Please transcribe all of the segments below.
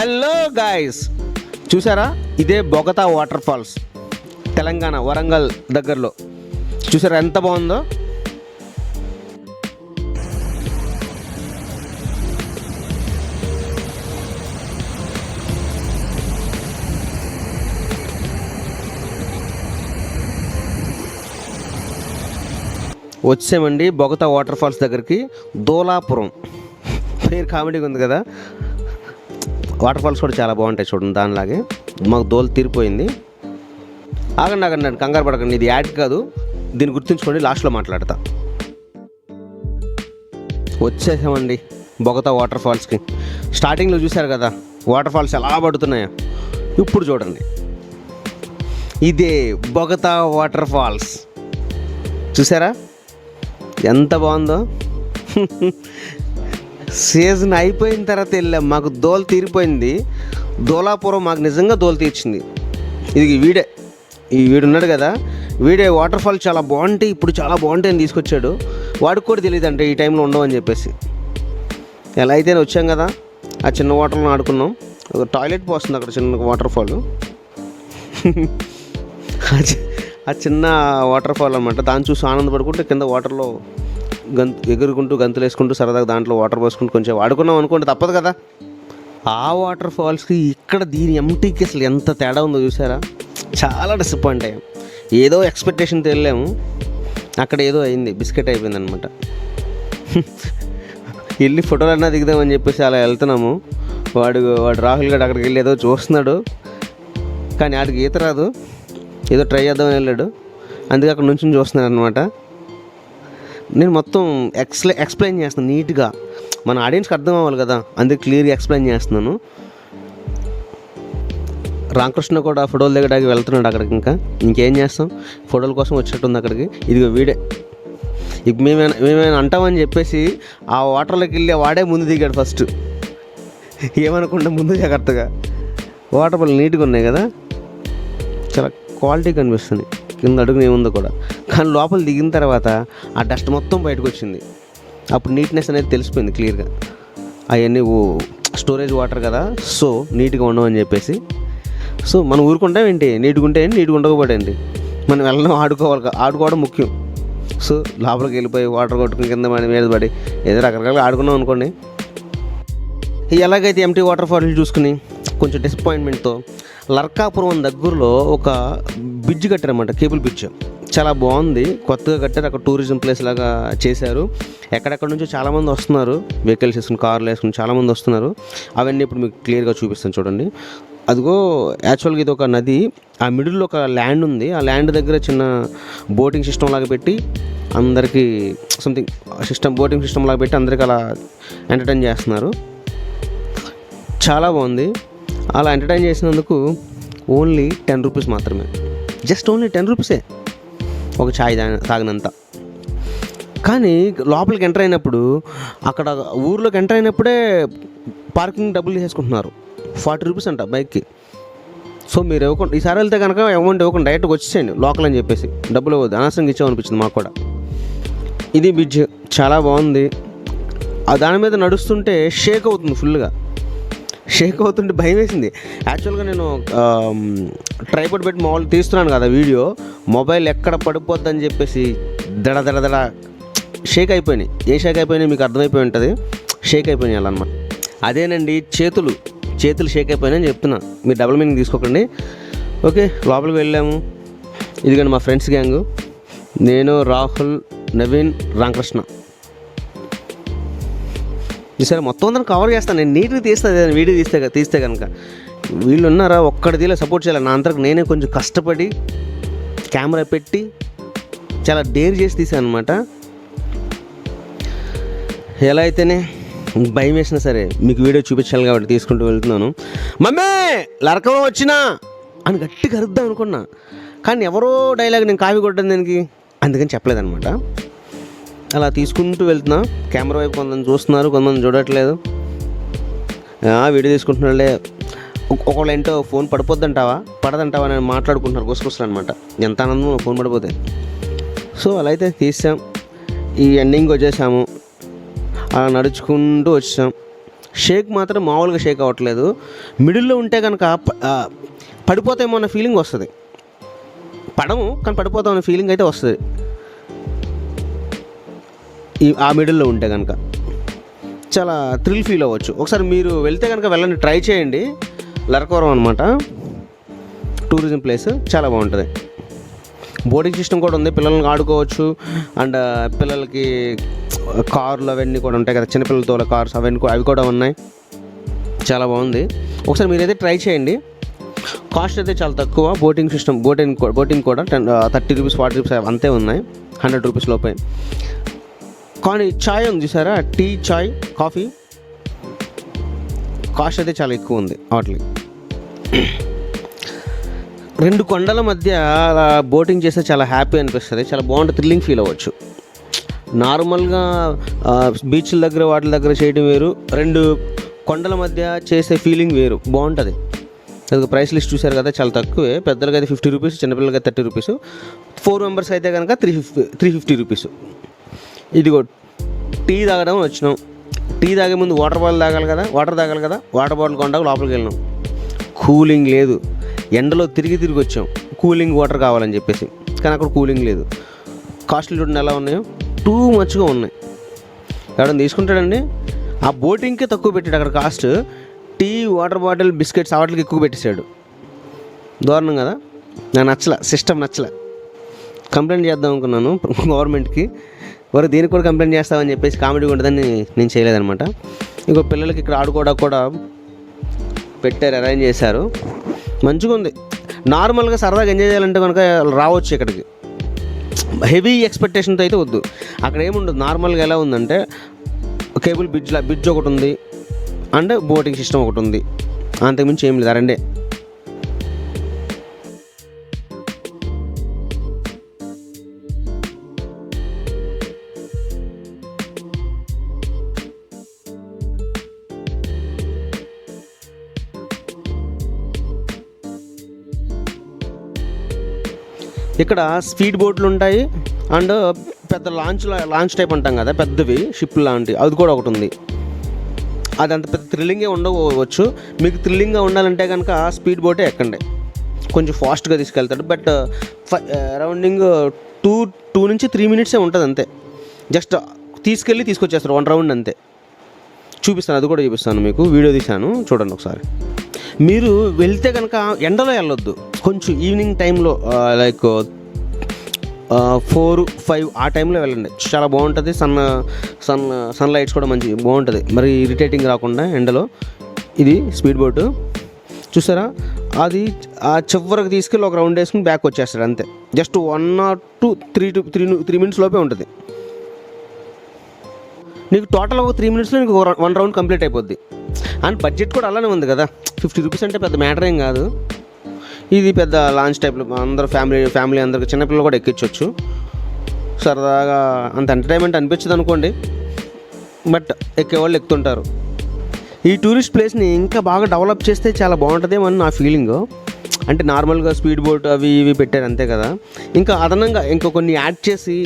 Hello guys చూసారా ఇదే Bogatha water falls Telangana Warangal దగ్గరలో. చూసారా ఎంత బాగుందో? వచ్చామండి బొగతా వాటర్ ఫాల్స్ దగ్గరికి దోలాపురం. పేరు కామెడీగా ఉంది కదా? వాటర్ ఫాల్స్ కూడా చాలా బాగుంటాయి చూడండి దానిలాగే. మాకు దోలు తీరిపోయింది. ఆగండి ఆగండి కంగారు పడకండి. ఇది యాడ్ కాదు. దీన్ని గుర్తుంచుకోండి లాస్ట్లో మాట్లాడతా. వచ్చేసామండి బొగతా వాటర్ ఫాల్స్కి. స్టార్టింగ్లో చూశారు కదా వాటర్ ఫాల్స్ ఎలా పడుతున్నాయో. ఇప్పుడు చూడండి. ఇదే బొగతా వాటర్ ఫాల్స్. చూసారా? ఎంత బాగుందో. సీజన్ అయిపోయిన తర్వాత వెళ్ళాం. మాకు దోల తీరిపోయింది. దోలాపురం మాకు నిజంగా దోల తీర్చింది. ఇది వీడే. ఈ వీడు ఉన్నాడు కదా. వీడే వాటర్ ఫాల్ చాలా బాగుంటాయి ఇప్పుడు చాలా బాగుంటాయి అని తీసుకొచ్చాడు. వాడికి కూడా తెలియదు అంటే ఈ టైంలో ఉండవని చెప్పేసి. ఎలా అయితే వచ్చాం కదా. ఆ చిన్న వాటర్లో ఆడుకున్నాం. ఒక టాయిలెట్ పోస్తుంది అక్కడ చిన్న వాటర్ ఫాల్ ఆ ఆ చిన్న వాటర్ ఫాల్ అనమాట దాన్ని చూసి ఆనందపడుకుంటే కింద వాటర్లో గంతు ఎగురుకుంటూ గంతులు వేసుకుంటూ సరదాగా దాంట్లో వాటర్ పోసుకుంటూ కొంచెం వాడుకున్నాం అనుకోండి తప్పదు కదా. ఆ వాటర్ ఫాల్స్కి ఇక్కడ దీని ఎంటీకి అసలు ఎంత తేడా ఉందో చూసారా? చాలా డిసప్పాయింట్ అయ్యాం. ఏదో ఎక్స్పెక్టేషన్తో వెళ్ళాము అక్కడ ఏదో అయింది బిస్కెట్ అయిపోయింది అనమాట వెళ్ళి ఫోటోలు అన్నా దిగుదామని చెప్పేసి అలా వెళ్తున్నాము. వాడు వాడు రాహుల్ గారు అక్కడికి వెళ్ళి ఏదో చూస్తున్నాడు. కానీ వాడికి ఈత రాదు. ఏదో ట్రై చేద్దామని వెళ్ళాడు. అందుకే అక్కడ నుంచి చూస్తున్నాడు అనమాట నేను మొత్తం ఎక్స్ప్లె ఎక్స్ప్లెయిన్ చేస్తాను నీట్గా. మన ఆడియన్స్కి అర్థం అవ్వాలి కదా అందుకే క్లియర్గా ఎక్స్ప్లెయిన్ చేస్తున్నాను. రామకృష్ణ కూడా ఫోటోలు దిగడానికి వెళ్తున్నాడు అక్కడికి ఇంకా. ఇంకేం చేస్తాం? ఫోటోల కోసం వచ్చినట్టుంది అక్కడికి. ఇదిగో వీడే. ఇక మేమైనా మేమైనా అంటామని చెప్పేసి ఆ వాటర్లోకి వెళ్ళి వాడే ముందు దిగాడు ఫస్ట్. ఏమనుకుంటే ముందు జాగ్రత్తగా. వాటర్ బాల్ నీట్గా ఉన్నాయి కదా. చాలా క్వాలిటీ కనిపిస్తుంది. కింద అడుగున ఏముందో కూడా. కానీ లోపల దిగిన తర్వాత ఆ డస్ట్ మొత్తం బయటకు వచ్చింది. అప్పుడు నీట్నెస్ అనేది తెలిసిపోయింది క్లియర్గా. అవన్నీ స్టోరేజ్ వాటర్ కదా సో నీట్గా ఉండమని చెప్పేసి. సో మనం ఊరుకుంటాం ఏంటి? నీట్గా ఉంటే నీట్గా ఉండకపోతే మనం వెళ్ళడం ఆడుకోవాలి ఆడుకోవడం ముఖ్యం. సో లోపలికి వెళ్ళిపోయి వాటర్ కొట్టుకుని కింద పడి మీద పడి ఏదో రకరకాలుగా ఆడుకున్నాం అనుకోండి. ఎలాగైతే ఎంటీ వాటర్ ఫాల్స్ చూసుకుని కొంచెం డిసప్పాయింట్మెంట్తో లర్కాపురం దగ్గరలో ఒక బ్రిడ్జ్ కట్టారన్నమాట కేబుల్ బ్రిడ్జ్ చాలా బాగుంది. కొత్తగా కట్టారు. అక్కడ టూరిజం ప్లేస్ లాగా చేశారు. ఎక్కడెక్కడ నుంచో చాలామంది వస్తున్నారు. వెహికల్స్ వేసుకుని కార్లు వేసుకుని చాలామంది వస్తున్నారు. అవన్నీ ఇప్పుడు మీకు క్లియర్గా చూపిస్తాను చూడండి. అదిగో యాక్చువల్గా ఇది ఒక నది. ఆ మిడిల్లో ఒక ల్యాండ్ ఉంది. ఆ ల్యాండ్ దగ్గర చిన్న బోటింగ్ సిస్టమ్ లాగా పెట్టి అందరికీ సంథింగ్ సిస్టమ్ బోటింగ్ సిస్టమ్ లాగా పెట్టి అందరికీ అలా ఎంటర్టైన్ చేస్తున్నారు. చాలా బాగుంది. అలా ఎంటర్టైన్ చేసినందుకు ఓన్లీ టెన్ రూపీస్ మాత్రమే. జస్ట్ ఓన్లీ టెన్ రూపీసే. ఒక ఛాయ్ తాగినంత. కానీ లోపలికి ఎంటర్ అయినప్పుడు అక్కడ ఊర్లోకి ఎంటర్ అయినప్పుడే పార్కింగ్ డబ్బులు వేసుకుంటున్నారు ఫార్టీ రూపీస్ అంట బైక్కి. సో మీరు ఇవ్వకుండా ఈసారి వెళ్తే కనుక అమౌంట్ ఇవ్వకుండా డైరెక్ట్గా వచ్చేసేయండి లోకల్ అని చెప్పేసి. డబ్బులు ఇవ్వద్దు అనవసరంగా ఇచ్చామనిపించింది మాకు కూడా. ఇది బ్రిడ్జ్ చాలా బాగుంది. ఆ దాని మీద నడుస్తుంటే షేక్ అవుతుంది ఫుల్గా షేక్ అవుతుంటే భయం వేసింది. యాక్చువల్గా నేను ట్రైపోర్ట్ పెట్టి మామూలు తీస్తున్నాను కదా వీడియో మొబైల్ ఎక్కడ పడిపోద్దని చెప్పేసి దడ దడ దడ షేక్ అయిపోయినాయి. ఏ షేక్ అయిపోయినాయి మీకు అర్థమైపోయి ఉంటుంది? షేక్ అయిపోయినాయి అలా అనమాట అదేనండి చేతులు. చేతులు షేక్ అయిపోయినాయని చెప్తున్నా. మీరు డబుల్ మీనింగ్ తీసుకోకండి. ఓకే లోపలికి వెళ్ళాము. ఇదిగోండి మా ఫ్రెండ్స్ గ్యాంగ్ నేను రాహుల్ నవీన్ రామకృష్ణ. ఈసారి మొత్తం అందరం కవర్ చేస్తాను. నేను నీట్గా తీస్తాను వీడియో తీస్తే తీస్తే కనుక. వీళ్ళు ఉన్నారా? ఒక్కడి సపోర్ట్ చేయాలి. నా అంతకు నేనే కొంచెం కష్టపడి కెమెరా పెట్టి చాలా డేర్ చేసి తీసాను అనమాట ఎలా అయితేనే భయం వేసినా సరే మీకు వీడియో చూపించాలి కాబట్టి తీసుకుంటూ వెళ్తున్నాను. మమ్మీ లరకం వచ్చినా? అని గట్టిగా అరుద్దాం అనుకున్నా. కానీ ఎవరో డైలాగ్ నేను కాపీ కొట్టాను దానికి? అందుకని చెప్పలేదన్నమాట. అలా తీసుకుంటూ వెళ్తున్నా. కెమెరా వైపు కొంతమంది చూస్తున్నారు కొంతమంది చూడట్లేదు. వీడియో తీసుకుంటున్నాళ్ళే ఒక- ఒకళ్ళు ఏంటో ఫోన్ పడిపోద్దంటావా? పడదంటావా అని మాట్లాడుకుంటున్నారు గుసగుసలు అనమాట ఎంత ఆనందం ఫోన్ పడిపోతే. సో అలా అయితే తీసాం. ఈ ఎండింగ్ వచ్చేసాము. అలా నడుచుకుంటూ వచ్చాం. షేక్ మాత్రం మామూలుగా షేక్ అవ్వట్లేదు. మిడిల్లో ఉంటే కనుక పడిపోతామో అన్న ఫీలింగ్ వస్తుంది. పడము కానీ పడిపోతాం అనే ఫీలింగ్ అయితే వస్తుంది. ఈ ఆ మిడిల్లో ఉంటే కనుక చాలా థ్రిల్ ఫీల్ అవ్వచ్చు. ఒకసారి మీరు వెళ్తే కనుక వెళ్ళండి ట్రై చేయండి. లరకవరం అనమాట టూరిజం ప్లేస్ చాలా బాగుంటుంది. బోర్డింగ్ సిస్టమ్ కూడా ఉంది పిల్లల్ని ఆడుకోవచ్చు. అండ్ పిల్లలకి కార్లు అవన్నీ కూడా ఉంటాయి కదా చిన్నపిల్లలతో కార్స్ అవన్నీ అవి కూడా ఉన్నాయి. చాలా బాగుంది. ఒకసారి మీరైతే ట్రై చేయండి. కాస్ట్ అయితే చాలా తక్కువ. బోటింగ్ సిస్టమ్ బోటింగ్ బోటింగ్ కూడా ten thirty rupees forty rupees అంతే ఉన్నాయి. హండ్రెడ్ రూపీస్ లోపే. కానీ చాయ్ ఉంది చూసారా? టీ చాయ్ కాఫీ. కాస్ట్ అయితే చాలా ఎక్కువ ఉంది వాటికి రెండు కొండల మధ్య అలా బోటింగ్ చేస్తే చాలా హ్యాపీ అనిపిస్తుంది చాలా బాగుంటుంది థ్రిల్లింగ్ ఫీల్ అవ్వచ్చు. నార్మల్గా బీచ్ల దగ్గర వాటి దగ్గర చేయడం వేరు. రెండు కొండల మధ్య చేసే ఫీలింగ్ వేరు బాగుంటుంది. అది ప్రైస్ లిస్ట్ చూశారు కదా చాలా తక్కువే. పెద్దలకి అయితే ఫిఫ్టీ రూపీస్ చిన్నపిల్లలకి థర్టీ రూపీస్. ఫోర్ మెంబర్స్ అయితే కనుక three fifty three fifty rupees. ఇదిగో టీ తాగడం వచ్చినాం. టీ తాగే ముందు వాటర్ బాటిల్ తాగాలి కదా? వాటర్ తాగాలి కదా? వాటర్ బాటిల్ కొండకు లోపలికి వెళ్ళినాం. కూలింగ్ లేదు. ఎండలో తిరిగి తిరిగి వచ్చాం. కూలింగ్ వాటర్ కావాలని చెప్పేసి. కానీ అక్కడ కూలింగ్ లేదు. కాస్ట్లీ చూడండి ఎలా ఉన్నాయో. టూ మచ్గా ఉన్నాయి. ఎవడని తీసుకుంటాడండి? ఆ బోటింగ్కే తక్కువ పెట్టాడు అక్కడ cost tea water bottle biscuits వాటికి ఎక్కువ పెట్టేశాడు. దారుణం కదా? నాకు నచ్చల. సిస్టమ్ నచ్చల. కంప్లైంట్ చేద్దాం అనుకున్నాను. గవర్నమెంట్కి వారు దీనికి కూడా కంప్లైంట్ చేస్తామని చెప్పేసి కామెడీ ఉండదని నేను చేయలేదనమాట ఇంకో పిల్లలకి ఇక్కడ ఆడుకోవడానికి కూడా పెట్టారు అరేంజ్ చేశారు. మంచిగా ఉంది. నార్మల్గా సరదాగా ఎంజాయ్ చేయాలంటే కనుక రావచ్చు ఇక్కడికి. హెవీ ఎక్స్పెక్టేషన్తో అయితే వద్దు. అక్కడ ఏముండదు? నార్మల్గా ఎలా ఉందంటే కేబుల్ బ్రిడ్జ్ బ్రిడ్జ్ ఒకటి ఉంది. అండ్ బోటింగ్ సిస్టమ్ ఒకటి ఉంది. అంతకుమించి ఏం లేదు ఆ రెండే. ఇక్కడ స్పీడ్ బోట్లు ఉంటాయి అండ్ పెద్ద లాంచ్ లాంచ్ టైప్ అంటాం కదా పెద్దవి షిప్ లాంటి అది కూడా ఒకటి ఉంది. అది అంత పెద్ద థ్రిల్లింగే ఉండవచ్చు. మీకు థ్రిల్లింగ్గా ఉండాలంటే కనుక స్పీడ్ బోటే ఎక్కండి. కొంచెం ఫాస్ట్గా తీసుకెళ్తాడు. బట్ అరౌండింగ్ టూ టూ నుంచి త్రీ మినిట్సే ఉంటుంది అంతే. జస్ట్ తీసుకెళ్ళి తీసుకొచ్చేస్తారు వన్ రౌండ్ అంతే. చూపిస్తాను అది కూడా చూపిస్తాను మీకు. వీడియో తీశాను చూడండి ఒకసారి. మీరు వెళ్తే కనుక ఎండలో వెళ్ళొద్దు. కొంచెం ఈవినింగ్ టైంలో లైక్ ఫోర్ ఫైవ్ ఆ టైంలో వెళ్ళండి. చాలా బాగుంటుంది. సన్ సన్ సన్ లైట్స్ కూడా మంచి బాగుంటుంది. మరి ఇరిటేటింగ్ రాకుండా ఎండలో. ఇది స్పీడ్ బోటు చూసారా? అది ఆ చివరికి తీసుకెళ్ళి ఒక రౌండ్ వేసుకుని బ్యాక్ వచ్చేస్తాడు అంతే. Just one or two three to three three minutes లోపే ఉంటుంది. నీకు టోటల్ ఒక త్రీ మినిట్స్లో నీకు వన్ రౌండ్ కంప్లీట్ అయిపోద్ది. అండ్ బడ్జెట్ కూడా అలానే ఉంది కదా. ఫిఫ్టీ రూపీస్ అంటే పెద్ద మ్యాటర్ ఏం కాదు. ఇది పెద్ద లాంచ్ టైప్లో అందరూ ఫ్యామిలీ ఫ్యామిలీ అందరికి చిన్నపిల్లలు కూడా ఎక్కించవచ్చు సరదాగా అంత ఎంటర్టైన్మెంట్ అనిపించదు అనుకోండి బట్ ఎక్కేవాళ్ళు ఎక్కుతుంటారు. ఈ టూరిస్ట్ ప్లేస్ని ఇంకా బాగా డెవలప్ చేస్తే చాలా బాగుంటుందేమో అని నా ఫీలింగ్ అంటే నార్మల్గా స్పీడ్ బోట్ అవి ఇవి పెట్టారు అంతే కదా. ఇంకా అదనంగా ఇంకా కొన్ని యాడ్ చేసి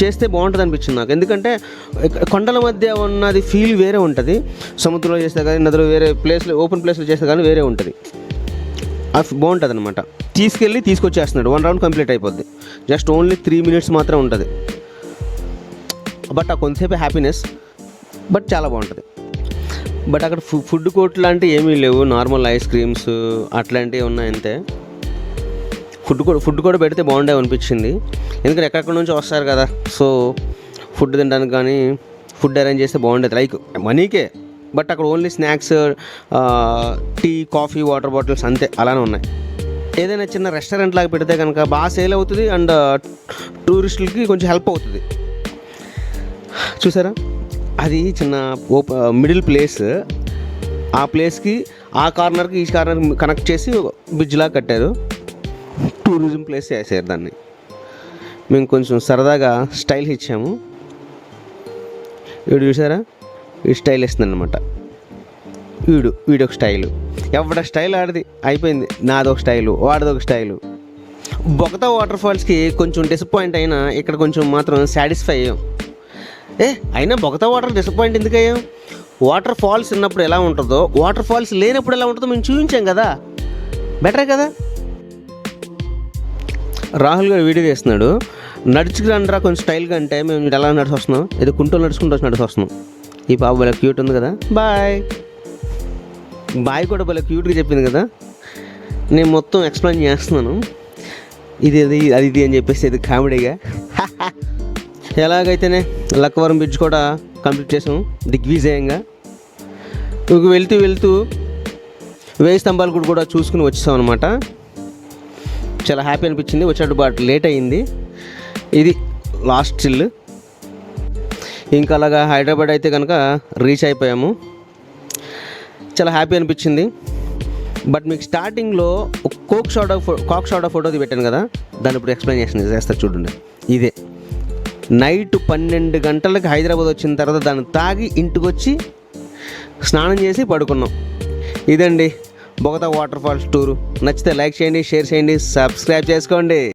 చేస్తే బాగుంటుంది అనిపించింది నాకు. ఎందుకంటే కొండల మధ్య ఉన్నది ఫీల్ వేరే ఉంటుంది. సముద్రంలో చేస్తే కానీ నదిలో వేరే ప్లేస్లో ఓపెన్ ప్లేస్లో చేస్తే కానీ వేరే ఉంటుంది. అది బాగుంటుంది అనమాట తీసుకెళ్ళి తీసుకొచ్చేస్తున్నాడు. వన్ రౌండ్ కంప్లీట్ అయిపోద్ది. జస్ట్ ఓన్లీ త్రీ మినిట్స్ మాత్రం ఉంటుంది. బట్ ఆ కొంతసేపు హ్యాపీనెస్ బట్ చాలా బాగుంటుంది. బట్ అక్కడ ఫు ఫుడ్ కోర్ట్ లాంటివి ఏమీ లేవు. నార్మల్ ఐస్ క్రీమ్స్ అట్లాంటివి ఉన్నాయి అంతే. ఫుడ్ కూడా ఫుడ్ కూడా పెడితే బాగుండే అనిపించింది. ఎందుకంటే ఎక్కడెక్కడ నుంచి వస్తారు కదా. సో ఫుడ్ తినడానికి కానీ ఫుడ్ అరేంజ్ చేస్తే బాగుండేది. లైక్ మనీకే బట్ అక్కడ only snacks tea coffee water bottles అంతే అలానే ఉన్నాయి. ఏదైనా చిన్న రెస్టారెంట్ లాగా పెడితే కనుక బాగా సేల్ అవుతుంది అండ్ టూరిస్టులకి కొంచెం హెల్ప్ అవుతుంది. చూసారా? అది చిన్న ఓప మిడిల్ ప్లేస్. ఆ ప్లేస్కి ఆ కార్నర్కి ఈ కార్నర్ కనెక్ట్ చేసి బ్రిడ్జ్లా కట్టారు. టూరిజం ప్లేస్ వేసారు దాన్ని. మేము కొంచెం సరదాగా స్టైల్ ఇచ్చాము. ఇప్పుడు చూసారా? ఈ స్టైల్ ఇస్తుంది అనమాట వీడు వీడొక స్టైలు. ఎవడ స్టైల్ ఆడిది? అయిపోయింది. నాదొక స్టైలు వాడిదొక స్టైలు. బొగతా వాటర్ ఫాల్స్కి కొంచెం డిసప్పాయింట్ అయినా ఇక్కడ కొంచెం మాత్రం సాటిస్ఫై అయ్యాం. ఏ అయినా బొగతా వాటర్ డిసప్పాయింట్ ఎందుకు అయ్యాం వాటర్ ఫాల్స్ ఉన్నప్పుడు ఎలా ఉంటుందో వాటర్ ఫాల్స్ లేనప్పుడు ఎలా ఉంటుందో మేము చూపించాం కదా. బెటరే కదా? రాహుల్ గారు వీడియో తీస్తున్నాడు. నడుచుకు రండిరా కొంచెం స్టైల్గా అంటే మేము ఎలా నడిచి వస్తున్నాం ఏదో కుంటూ నడుచుకుంటూ వచ్చి నడిచి వస్తున్నాం ఈ పాప భలే క్యూట్ ఉంది కదా. బాయ్. బాయ్ కూడా భలే క్యూట్గా చెప్పింది కదా. నేను మొత్తం ఎక్స్ప్లెయిన్ చేస్తున్నాను. ఇది అది అది ఇది అని చెప్పేసి ఇది కామెడీగా ఎలాగైతేనే లక్కవరం బ్రిడ్జ్ కూడా కంప్లీట్ చేసాం దిగ్విజయంగా. ఇంక వెళ్తూ వెళ్తూ వేయి స్తంభాలు కూడా కూడా చూసుకుని వచ్చేసాం అనమాట చాలా హ్యాపీ అనిపించింది వచ్చేటప్పుడు బట్ లేట్ అయ్యింది ఇది లాస్ట్ చిల్ ఇంకా అలాగా హైదరాబాద్ అయితే కనుక రీచ్ అయిపోయాము. చాలా హ్యాపీ అనిపించింది. బట్ మీకు స్టార్టింగ్లో కోక్ షార్ట్ ఆఫ్ కాక్ షార్ట్ ఆఫ్ ఫోటోది పెట్టాను కదా దాన్ని ఇప్పుడు ఎక్స్ప్లెయిన్ చేసింది చేస్తా చూడండి. ఇదే. నైట్ పన్నెండు గంటలకు హైదరాబాద్ వచ్చిన తర్వాత దాన్ని తాగి ఇంటికి వచ్చి స్నానం చేసి పడుకున్నాం. ఇదండి బొగతా వాటర్ ఫాల్స్ టూరు నచ్చితే లైక్ చేయండి షేర్ చేయండి సబ్స్క్రైబ్ చేసుకోండి.